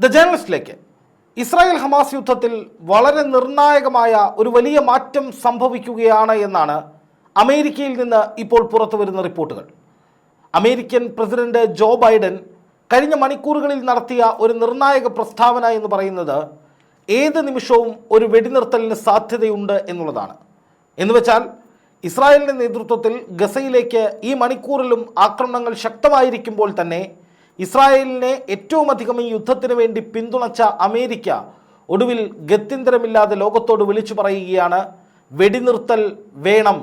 The ജേർണലിസ്റ്റിലേക്ക് Israel Hamas യുദ്ധത്തിൽ വളരെ നിർണായകമായ ഒരു വലിയ മാറ്റം സംഭവിക്കുകയാണ് എന്നാണ് അമേരിക്കയിൽ നിന്ന് ഇപ്പോൾ പുറത്തു വരുന്ന റിപ്പോർട്ടുകൾ. അമേരിക്കൻ പ്രസിഡന്റ് ജോ ബൈഡൻ കഴിഞ്ഞ മണിക്കൂറുകളിൽ നടത്തിയ ഒരു നിർണായക പ്രസ്താവന എന്ന് പറയുന്നത് ഏത് നിമിഷവും ഒരു വെടിനിർത്തലിന് സാധ്യതയുണ്ട് എന്നുള്ളതാണ്. എന്നുവെച്ചാൽ ഇസ്രായേലിന്റെ നേതൃത്വത്തിൽ ഗസയിലേക്ക് ഈ മണിക്കൂറിലും ആക്രമണങ്ങൾ ശക്തമായിരിക്കുമ്പോൾ തന്നെ ഇസ്രായേലിനെ ഏറ്റവും അധികം ഈ യുദ്ധത്തിന് വേണ്ടി പിന്തുണച്ച അമേരിക്ക ഒടുവിൽ ഗത്യന്തരമില്ലാതെ ലോകത്തോട് വിളിച്ചു പറയുകയാണ് വെടിനിർത്തൽ വേണം.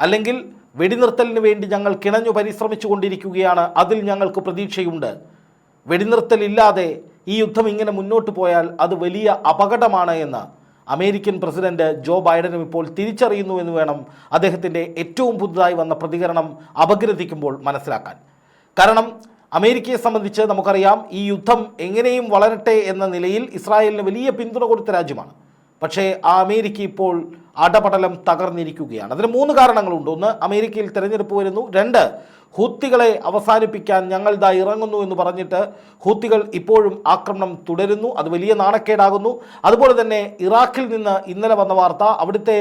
അല്ലെങ്കിൽ വെടിനിർത്തലിന് വേണ്ടി ഞങ്ങൾ കിണഞ്ഞു പരിശ്രമിച്ചു കൊണ്ടിരിക്കുകയാണ് അതിൽ ഞങ്ങൾക്ക് പ്രതീക്ഷയുണ്ട്. വെടിനിർത്തലില്ലാതെ ഈ യുദ്ധം ഇങ്ങനെ മുന്നോട്ട് പോയാൽ അത് വലിയ അപകടമാണ് എന്ന് അമേരിക്കൻ പ്രസിഡന്റ് ജോ ബൈഡനും ഇപ്പോൾ തിരിച്ചറിയുന്നു എന്ന് വേണം അദ്ദേഹത്തിന്റെ ഏറ്റവും പുതുതായി വന്ന പ്രതികരണം അപഗ്രഥിക്കുമ്പോൾ മനസ്സിലാക്കാൻ. കാരണം അമേരിക്കയെ സംബന്ധിച്ച് നമുക്കറിയാം ഈ യുദ്ധം എങ്ങനെയും വളരട്ടെ എന്ന നിലയിൽ ഇസ്രായേലിന് വലിയ പിന്തുണ കൊടുത്ത രാജ്യമാണ്. പക്ഷേ ആ അമേരിക്ക ഇപ്പോൾ അടപടലം തകർന്നിരിക്കുകയാണ്. അതിന് മൂന്ന് കാരണങ്ങളുണ്ട്. ഒന്ന് അമേരിക്കയിൽ തിരഞ്ഞെടുപ്പ് വരുന്നു. രണ്ട് ഹൂത്തികളെ അവസാനിപ്പിക്കാൻ ഞങ്ങൾ ദാ ഇറങ്ങുന്നു എന്ന് പറഞ്ഞിട്ട് ഹൂത്തികൾ ഇപ്പോഴും ആക്രമണം തുടരുന്നു. അത് വലിയ നാണക്കേടാകുന്നു. അതുപോലെ തന്നെ ഇറാഖിൽ നിന്ന് ഇന്നലെ വന്ന വാർത്ത അവിടുത്തെ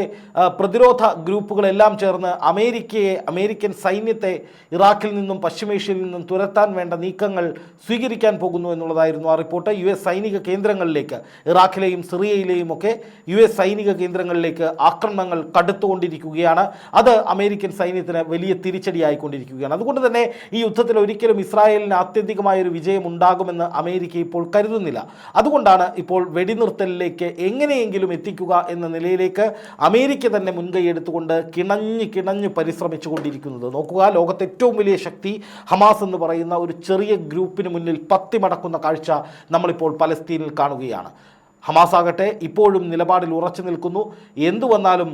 പ്രതിരോധ ഗ്രൂപ്പുകളെല്ലാം ചേർന്ന് അമേരിക്കയെ അമേരിക്കൻ സൈന്യത്തെ ഇറാഖിൽ നിന്നും പശ്ചിമേഷ്യയിൽ നിന്നും തുരത്താൻ വേണ്ട നീക്കങ്ങൾ സ്വീകരിക്കാൻ പോകുന്നു എന്നുള്ളതായിരുന്നു ആ റിപ്പോർട്ട്. യു എസ് സൈനിക കേന്ദ്രങ്ങളിലേക്ക് ഇറാഖിലെയും സിറിയയിലെയും ഒക്കെ യു എസ് സൈനിക കേന്ദ്രങ്ങളിലേക്ക് ആക്രമണങ്ങൾ കടുത്തുകൊണ്ടിരിക്കുകയാണ്. അത് അമേരിക്കൻ സൈന്യത്തിന് വലിയ തിരിച്ചടിയായിക്കൊണ്ടിരിക്കുകയാണ്. അതുകൊണ്ട് തന്നെ ഈ യുദ്ധത്തിൽ ഒരിക്കലും ഇസ്രായേലിന് ആത്യന്തികമായ ഒരു വിജയം ഉണ്ടാകുമെന്ന് അമേരിക്ക ഇപ്പോൾ കരുതുന്നില്ല. അതുകൊണ്ടാണ് ഇപ്പോൾ വെടിനിർത്തലിലേക്ക് എങ്ങനെയെങ്കിലും എത്തിക്കുക എന്ന നിലയിലേക്ക് അമേരിക്ക തന്നെ മുൻകൈ എടുത്തുകൊണ്ട് കിണഞ്ഞ് കിണഞ്ഞ് പരിശ്രമിച്ചു കൊണ്ടിരിക്കുന്നത് നോക്കുക ലോകത്തെ ഏറ്റവും വലിയ ശക്തി ഹമാസ് എന്ന് പറയുന്ന ഒരു ചെറിയ ഗ്രൂപ്പിന് മുന്നിൽ പത്തി മടക്കുന്ന കാഴ്ച നമ്മളിപ്പോൾ പലസ്തീനിൽ കാണുകയാണ്. ഹമാസ് ആകട്ടെ ഇപ്പോഴും നിലപാടിൽ ഉറച്ചു നിൽക്കുന്നു. എന്തു വന്നാലും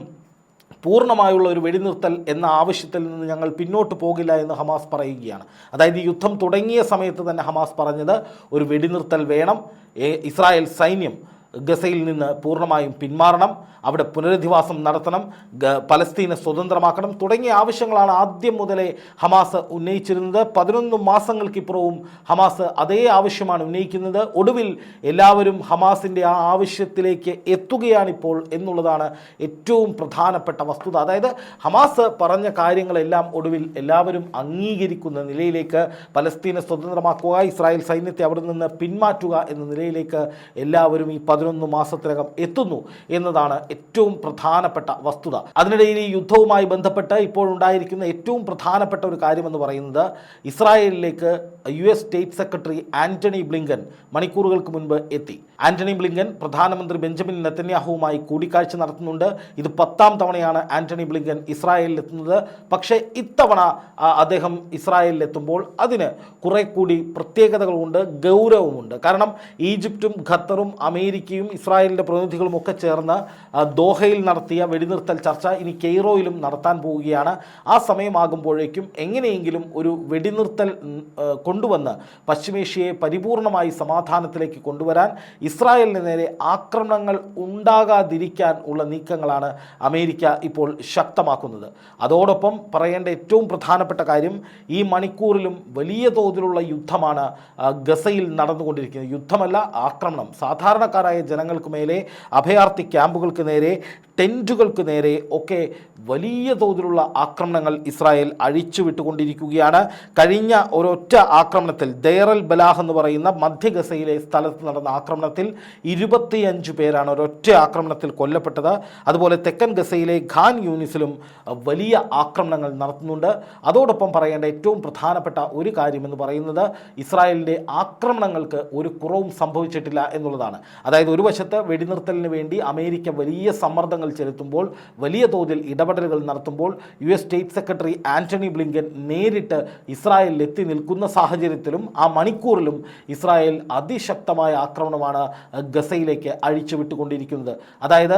പൂർണമായുള്ള ഒരു വെടിനിർത്തൽ എന്ന ആവശ്യത്തിൽ നിന്ന് ഞങ്ങൾ പിന്നോട്ട് പോകില്ല എന്ന് ഹമാസ് പറയുകയാണ്. അതായത് യുദ്ധം തുടങ്ങിയ സമയത്ത് തന്നെ ഹമാസ് പറഞ്ഞത് ഒരു വെടിനിർത്തൽ വേണം. ഇസ്രായേൽ സൈന്യം ഗസയിൽ നിന്ന് പൂർണമായും പിന്മാറണം അവിടെ പുനരധിവാസം നടത്തണം പലസ്തീനെ സ്വതന്ത്രമാക്കണം തുടങ്ങിയ ആവശ്യങ്ങളാണ് ആദ്യം മുതലേ ഹമാസ് ഉന്നയിച്ചിരുന്നത്. പതിനൊന്ന് മാസങ്ങൾക്കിപ്പുറവും ഹമാസ് അതേ ആവശ്യമാണ് ഉന്നയിക്കുന്നത്. ഒടുവിൽ എല്ലാവരും ഹമാസിന്റെ ആ ആവശ്യത്തിലേക്ക് എത്തുകയാണിപ്പോൾ എന്നുള്ളതാണ് ഏറ്റവും പ്രധാനപ്പെട്ട വസ്തുത. അതായത് ഹമാസ് പറഞ്ഞ കാര്യങ്ങളെല്ലാം ഒടുവിൽ എല്ലാവരും അംഗീകരിക്കുന്ന നിലയിലേക്ക് പലസ്തീനെ സ്വതന്ത്രമാക്കുക ഇസ്രായേൽ സൈന്യത്തെ അവിടെ നിന്ന് പിന്മാറ്റുക എന്ന നിലയിലേക്ക് എല്ലാവരും ഈ പതിനൊന്ന് മാസത്തിനകം എത്തുന്നു എന്നതാണ് ഏറ്റവും പ്രധാനപ്പെട്ട വസ്തുത. അതിനിടയിൽ ഈ യുദ്ധവുമായി ബന്ധപ്പെട്ട് ഇപ്പോഴുണ്ടായിരിക്കുന്ന ഏറ്റവും പ്രധാനപ്പെട്ട ഒരു കാര്യമെന്ന് പറയുന്നത് ഇസ്രായേലിലേക്ക് U S state secretary Antony Blinken മണിക്കൂറുകൾക്ക് മുൻപ് എത്തി. ആന്റണി ബ്ലിങ്കൻ പ്രധാനമന്ത്രി ബെഞ്ചമിൻ നെത്തന്യാഹുവുമായി കൂടിക്കാഴ്ച നടത്തുന്നുണ്ട്. ഇത് പത്താം തവണയാണ് ആന്റണി ബ്ലിങ്കൻ ഇസ്രായേലിൽ എത്തുന്നത്. പക്ഷേ ഇത്തവണ അദ്ദേഹം ഇസ്രായേലിൽ എത്തുമ്പോൾ അതിന് കുറെ കൂടി പ്രത്യേകതകളുണ്ട് ഗൗരവമുണ്ട്. കാരണം ഈജിപ്തും ഖത്തറും അമേരിക്കയും ഇസ്രായേലിന്റെ പ്രതിനിധികളും ഒക്കെ ചേർന്ന് ദോഹയിൽ നടത്തിയ വെടിനിർത്തൽ ചർച്ച ഇനി കെയ്റോയിലും നടത്താൻ പോവുകയാണ്. ആ സമയമാകുമ്പോഴേക്കും എങ്ങനെയെങ്കിലും ഒരു വെടിനിർത്തൽ കൊണ്ടുവന്ന് പശ്ചിമേഷ്യയെ പരിപൂർണമായി സമാധാനത്തിലേക്ക് കൊണ്ടുവരാൻ ഇസ്രായേലിന് നേരെ ആക്രമണങ്ങൾ ഉണ്ടാകാതിരിക്കാൻ ഉള്ള നീക്കങ്ങളാണ് അമേരിക്ക ഇപ്പോൾ ശക്തമാക്കുന്നത്. അതോടൊപ്പം പറയേണ്ട ഏറ്റവും പ്രധാനപ്പെട്ട കാര്യം ഈ മണിക്കൂറിലും വലിയ തോതിലുള്ള യുദ്ധമാണ് ഗസയിൽ നടന്നുകൊണ്ടിരിക്കുന്നത്. യുദ്ധമല്ല ആക്രമണം. സാധാരണക്കാരായ ജനങ്ങൾക്ക് മേലെ അഭയാർത്ഥി ക്യാമ്പുകൾക്ക് നേരെ ടെന്റുകൾക്ക് നേരെ ഒക്കെ വലിയ തോതിലുള്ള ആക്രമണങ്ങൾ ഇസ്രായേൽ അഴിച്ചു വിട്ടുകൊണ്ടിരിക്കുകയാണ് കഴിഞ്ഞ ഒരൊറ്റ ആക്രമണത്തിൽ ദയറൽ ബലാഹ് എന്ന് പറയുന്ന മധ്യഗസയിലെ സ്ഥലത്ത് നടന്ന ആക്രമണത്തിൽ ഇരുപത്തിയഞ്ച് പേരാണ് ഒരൊറ്റ ആക്രമണത്തിൽ കൊല്ലപ്പെട്ടത്. അതുപോലെ തെക്കൻ ഗസയിലെ ഖാൻ യൂണിസിലും വലിയ ആക്രമണങ്ങൾ നടത്തുന്നുണ്ട്. അതോടൊപ്പം പറയേണ്ട ഏറ്റവും പ്രധാനപ്പെട്ട ഒരു കാര്യമെന്ന് പറയുന്നത് ഇസ്രായേലിന്റെ ആക്രമണങ്ങൾക്ക് ഒരു കുറവും സംഭവിച്ചിട്ടില്ല എന്നുള്ളതാണ്. അതായത് ഒരു വശത്ത് വെടിനിർത്തലിന് വേണ്ടി അമേരിക്ക വലിയ സമ്മർദ്ദങ്ങൾ ചെലുത്തുമ്പോൾ വലിയ തോതിൽ ഇടപെടലുകൾ നടത്തുമ്പോൾ U S state secretary Antony Blinken നേരിട്ട് ഇസ്രായേലിൽ എത്തി നിൽക്കുന്ന സാഹചര്യത്തിലും ആ മണിക്കൂറിലും ഇസ്രായേൽ അതിശക്തമായ ആക്രമണമാണ് ഗസയിലേക്ക് അഴിച്ചുവിട്ടുകൊണ്ടിരിക്കുന്നത്. അതായത്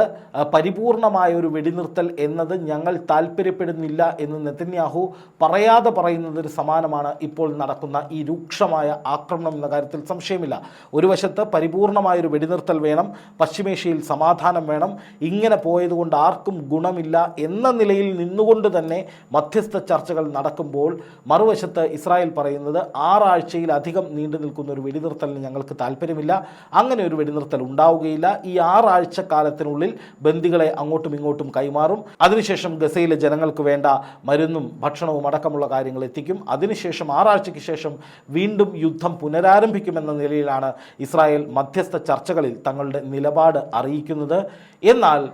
പരിപൂർണമായ ഒരു വെടിനിർത്തൽ എന്നത് ഞങ്ങൾ താല്പര്യപ്പെടുന്നില്ല എന്ന് നെതന്യാഹു പറയാതെ പറയുന്നതിന് സമാനമാണ് ഇപ്പോൾ നടക്കുന്ന ഈ രൂക്ഷമായ ആക്രമണം എന്ന കാര്യത്തിൽ സംശയമില്ല. ഒരു വശത്ത് പരിപൂർണമായ ഒരു വെടിനിർത്തൽ വേണം പശ്ചിമേഷ്യയിൽ സമാധാനം വേണം ഇങ്ങനെ പോയതുകൊണ്ട് ആർക്കും ഗുണമില്ല എന്ന നിലയിൽ നിന്നുകൊണ്ട് തന്നെ മധ്യസ്ഥ ചർച്ചകൾ നടക്കുമ്പോൾ മറുവശത്ത് ഇസ്രായേൽ പറയുന്നത് ആറാഴ്ചയിലധികം നീണ്ടു നിൽക്കുന്ന ഒരു വെടിനിർത്തലിന് ഞങ്ങൾക്ക് താല്പര്യമില്ല അങ്ങനെ ഒരു വെടിനിർത്തൽ ഉണ്ടാവുകയില്ല. ഈ ആറാഴ്ച കാലത്തിനുള്ളിൽ ബന്ദികളെ അങ്ങോട്ടും ഇങ്ങോട്ടും കൈമാറും. അതിനുശേഷം ഗസയിലെ ജനങ്ങൾക്ക് വേണ്ട മരുന്നും ഭക്ഷണവും അടക്കമുള്ള കാര്യങ്ങൾ എത്തിക്കും. അതിനുശേഷം ആറാഴ്ചയ്ക്ക് ശേഷം വീണ്ടും യുദ്ധം പുനരാരംഭിക്കുമെന്ന നിലയിലാണ് ഇസ്രായേൽ മധ്യസ്ഥ ചർച്ചകളിൽ തങ്ങളുടെ നിലപാട് അറിയിക്കുന്നത്. എന്നാൽ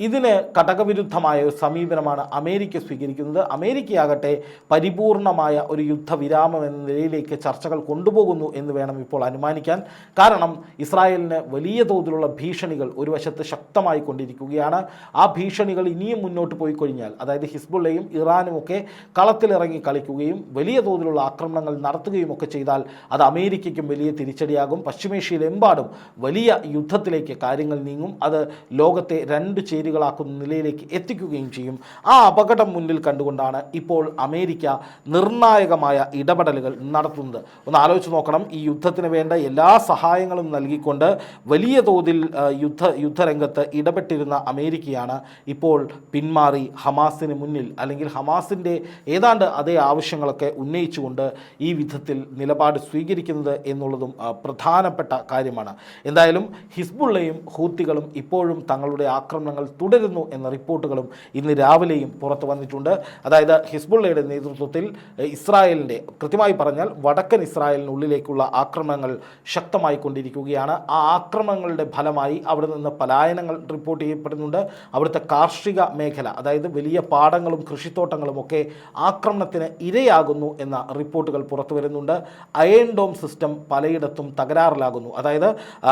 ഇതിന് ഘടകവിരുദ്ധമായ ഒരു സമീപനമാണ് അമേരിക്ക സ്വീകരിക്കുന്നത്. അമേരിക്കയാകട്ടെ പരിപൂർണമായ ഒരു യുദ്ധവിരാമം എന്ന നിലയിലേക്ക് ചർച്ചകൾ കൊണ്ടുപോകുന്നു എന്ന് വേണം ഇപ്പോൾ അനുമാനിക്കാൻ. കാരണം ഇസ്രായേലിന് വലിയ തോതിലുള്ള ഭീഷണികൾ ഒരു വശത്ത് ശക്തമായി കൊണ്ടിരിക്കുകയാണ്. ആ ഭീഷണികൾ ഇനിയും മുന്നോട്ട് പോയി കഴിഞ്ഞാൽ അതായത് ഹിസ്ബുള്ളയും ഇറാനും ഒക്കെ കളത്തിലിറങ്ങി കളിക്കുകയും വലിയ തോതിലുള്ള ആക്രമണങ്ങൾ നടത്തുകയും ഒക്കെ ചെയ്താൽ അത് അമേരിക്കയ്ക്കും വലിയ തിരിച്ചടിയാകും. പശ്ചിമേഷ്യയിലെമ്പാടും വലിയ യുദ്ധത്തിലേക്ക് കാര്യങ്ങൾ നീങ്ങും. അത് ലോകത്തെ രണ്ട് ചേരികളാക്കുന്ന നിലയിലേക്ക് എത്തിക്കുകയും ചെയ്യും. ആ അപകടം മുന്നിൽ കണ്ടുകൊണ്ടാണ് ഇപ്പോൾ അമേരിക്ക നിർണായകമായ ഇടപെടലുകൾ നടത്തുന്നത്. ഒന്ന് ആലോചിച്ച് നോക്കണം. ഈ യുദ്ധത്തിന് വേണ്ട എല്ലാ സഹായങ്ങളും നൽകിക്കൊണ്ട് വലിയ തോതിൽ യുദ്ധ യുദ്ധരംഗത്ത് ഇടപെട്ടിരുന്ന അമേരിക്കയാണ് ഇപ്പോൾ പിന്മാറി ഹമാസിന് മുന്നിൽ. അല്ലെങ്കിൽ ഹമാസിന്റെ ഏതാണ്ട് അതേ ആവശ്യങ്ങളൊക്കെ ഉന്നയിച്ചുകൊണ്ട് ഈ വിധത്തിൽ നിലപാട് സ്വീകരിക്കുന്നത് എന്നുള്ളതും പ്രധാനപ്പെട്ട കാര്യമാണ്. എന്തായാലും ഹിസ്ബുള്ളയും ഹൂത്തികളും ഇപ്പോഴും തങ്ങളുടെ ആക്രമണങ്ങൾ തുടരുന്നു എന്ന റിപ്പോർട്ടുകളും ഇന്ന് രാവിലെയും പുറത്തു വന്നിട്ടുണ്ട്. അതായത് ഹിസ്ബുള്ളയുടെ നേതൃത്വത്തിൽ ഇസ്രായേലിന്റെ കൃത്യമായി പറഞ്ഞാൽ വടക്കൻ ഇസ്രായേലിനുള്ളിലേക്കുള്ള ആക്രമണങ്ങൾ ശക്തമായി കൊണ്ടിരിക്കുകയാണ്. ആ ആക്രമണങ്ങളുടെ ഫലമായി അവിടെ നിന്ന് പലായനങ്ങൾ റിപ്പോർട്ട് ചെയ്യപ്പെടുന്നുണ്ട്. അവിടുത്തെ കാർഷിക മേഖല അതായത് വലിയ പാടങ്ങളും കൃഷിത്തോട്ടങ്ങളും ഒക്കെ ആക്രമണത്തിന് ഇരയാകുന്നു എന്ന റിപ്പോർട്ടുകൾ പുറത്തു വരുന്നുണ്ട്. അയൺ ഡോം സിസ്റ്റം പലയിടത്തും തകരാറിലാകുന്നു. അതായത്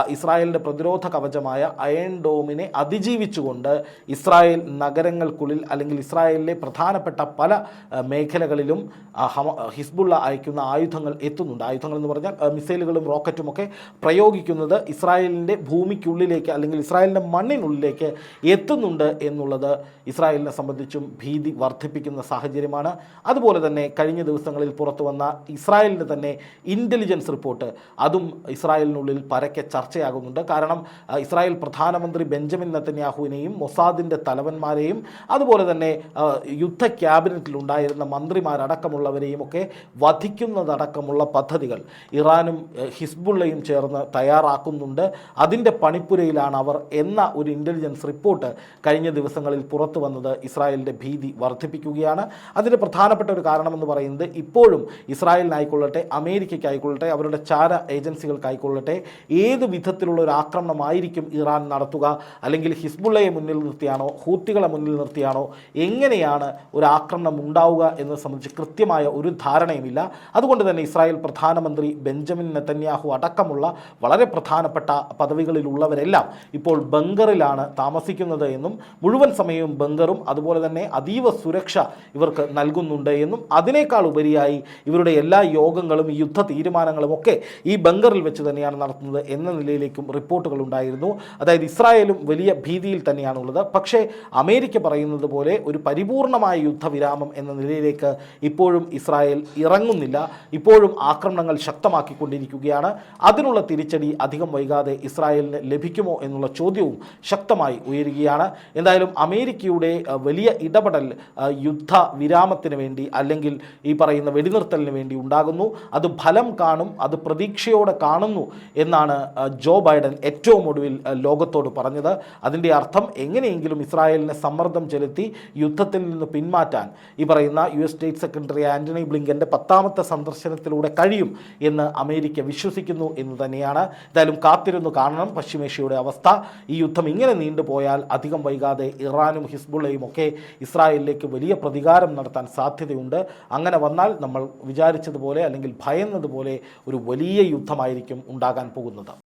ഇസ്രായേലിന്റെ പ്രതിരോധ കവചമായ അയൺ ഡോമിനെ അതിജീവിച്ചുകൊണ്ട് ഇസ്രായേൽ നഗരങ്ങൾക്കുള്ളിൽ അല്ലെങ്കിൽ ഇസ്രായേലിലെ പ്രധാനപ്പെട്ട പല മേഖലകളിലും ഹിസ്ബുള്ള അയക്കുന്ന ആയുധങ്ങൾ എത്തുന്നുണ്ട്. ആയുധങ്ങൾ എന്ന് പറഞ്ഞാൽ മിസൈലുകളും റോക്കറ്റും ഒക്കെ പ്രയോഗിക്കുന്നത് ഇസ്രായേലിന്റെ ഭൂമിക്കുള്ളിലേക്ക് അല്ലെങ്കിൽ ഇസ്രായേലിന്റെ മണ്ണിനുള്ളിലേക്ക് എത്തുന്നുണ്ട് എന്നുള്ളത് ഇസ്രായേലിനെ സംബന്ധിച്ചും ഭീതി വർദ്ധിപ്പിക്കുന്ന സാഹചര്യമാണ്. അതുപോലെ തന്നെ കഴിഞ്ഞ ദിവസങ്ങളിൽ പുറത്തു വന്ന ഇസ്രായേലിന്റെ തന്നെ ഇന്റലിജൻസ് റിപ്പോർട്ട് അതും ഇസ്രായേലിനുള്ളിൽ പരക്കെ ചർച്ചയാകുന്നുണ്ട്. കാരണം ഇസ്രായേൽ പ്രധാനമന്ത്രി ബെഞ്ചമിൻ നെത്തന്യാഹുവിനെയും മൊസാദിന്റെ തലവന്മാരെയും അതുപോലെ തന്നെ യുദ്ധ ക്യാബിനറ്റിലുണ്ടായിരുന്ന മന്ത്രിമാരടക്കമുള്ളവരെയും ഒക്കെ വധിക്കുന്നതടക്കമുള്ള പദ്ധതികൾ ഇറാനും ഹിസ്ബുള്ളയും ചേർന്ന് തയ്യാറാക്കുന്നുണ്ട്. അതിന്റെ പണിപ്പുരയിലാണ് അവർ എന്ന ഒരു ഇന്റലിജൻസ് റിപ്പോർട്ട് കഴിഞ്ഞ ദിവസങ്ങളിൽ പുറത്തു വന്നത് ഇസ്രായേലിന്റെ ഭീതി വർദ്ധിപ്പിക്കുകയാണ്. അതിന്റെ പ്രധാനപ്പെട്ട ഒരു കാരണമെന്ന് പറയുന്നത് ഇപ്പോഴും ഇസ്രായേലിനായിക്കൊള്ളട്ടെ അമേരിക്കയ്ക്കായിക്കൊള്ളട്ടെ അവരുടെ ചാര ഏജൻസികൾക്കായിക്കൊള്ളട്ടെ ഏത് വിധത്തിലുള്ള ഒരു ആക്രമണമായിരിക്കും ഇറാൻ നടത്തുക? അല്ലെങ്കിൽ ഹിസ്ബുള്ളയെ മുന്നിൽ നിർത്തിയാണോ? ഹൂത്തികളെ മുന്നിൽ നിർത്തിയാണോ? എങ്ങനെയാണ് ഒരു ആക്രമണം ഉണ്ടാവുക എന്ന് സംബന്ധിച്ച് കൃത്യമായ ഒരു ധാരണയുമില്ല. അതുകൊണ്ട് തന്നെ ഇസ്രായേൽ പ്രധാനമന്ത്രി ബെഞ്ചമിൻ നെത്തന്യാഹു അടക്കമുള്ള വളരെ പ്രധാനപ്പെട്ട പദവികളിലുള്ളവരെല്ലാം ഇപ്പോൾ ബങ്കറിലാണ് താമസിക്കുന്നത് എന്നും മുഴുവൻ സമയവും ബങ്കറും അതുപോലെ തന്നെ അതീവ സുരക്ഷ ഇവർക്ക് നൽകുന്നുണ്ട് എന്നും അതിനേക്കാൾ ഉപരിയായി ഇവരുടെ എല്ലാ യോഗങ്ങളും യുദ്ധ തീരുമാനങ്ങളും ഒക്കെ ഈ ബങ്കറിൽ വെച്ച് തന്നെയാണ് നടത്തുന്നത് എന്ന നിലയിലേക്കും റിപ്പോർട്ടുകൾ ഉണ്ടായിരുന്നു. അതായത് ഇസ്രായേലും വലിയ ഭീതിയിൽ തന്നെയാണുള്ളത്. പക്ഷേ അമേരിക്ക പറയുന്നത് പോലെ ഒരു പരിപൂർണമായ യുദ്ധവിരാമം എന്ന നിലയിലേക്ക് ഇപ്പോഴും ഇസ്രായേൽ ഇറങ്ങുന്നില്ല. ഇപ്പോഴും ആക്രമണങ്ങൾ ശക്തമാക്കിക്കൊണ്ടിരിക്കുകയാണ്. അതിനുള്ള തിരിച്ചടി അധികം വൈകാതെ ഇസ്രായേലിന് ലഭിക്കുമോ എന്നുള്ള ചോദ്യവും ശക്തമായി ഉയരുകയാണ്. എന്തായാലും അമേരിക്കയുടെ വലിയ ഇടപെടൽ യുദ്ധ വിരാമത്തിന് വേണ്ടി അല്ലെങ്കിൽ ഈ പറയുന്ന വെടിനിർത്തലിന് വേണ്ടി ഉണ്ടാകുന്നു. അത് ഫലം കാണും അത് പ്രതീക്ഷയോടെ കാണുന്നു എന്നാണ് ജോ ബൈഡൻ ഏറ്റവും ഒടുവിൽ ലോകത്തോട് പറഞ്ഞത്. അതിന്റെ അർത്ഥം എങ്ങനെയെങ്കിലും ഇസ്രായേലിനെ സമ്മർദ്ദം ചെലുത്തി യുദ്ധത്തിൽ നിന്ന് പിന്മാറ്റാൻ. ഈ പറയുന്ന U S state secretary Antony ബ്ലിങ്കന്റെ പത്താമത്തെ സന്ദർശനത്തിലൂടെ കഴിയും എന്ന് അമേരിക്ക വിശ്വസിക്കുന്നു എന്ന് തന്നെയാണ്. എന്തായാലും കാത്തിരുന്നു കാണണം പശ്ചിമേഷ്യയുടെ അവസ്ഥ. ഈ യുദ്ധം ഇങ്ങനെ നീണ്ടുപോയാൽ അധികം വൈകാതെ ഇറാനും ഹിസ്ബുള്ളയും ഒക്കെ ഇസ്രായേലിലേക്ക് വലിയ പ്രതികാരം നടത്താൻ സാധ്യതയുണ്ട്. അങ്ങനെ വന്നാൽ നമ്മൾ വിചാരിച്ചതുപോലെ അല്ലെങ്കിൽ ഭയന്നതുപോലെ ഒരു വലിയ യുദ്ധമായിരിക്കും ഉണ്ടാകാൻ പോകുന്നത്.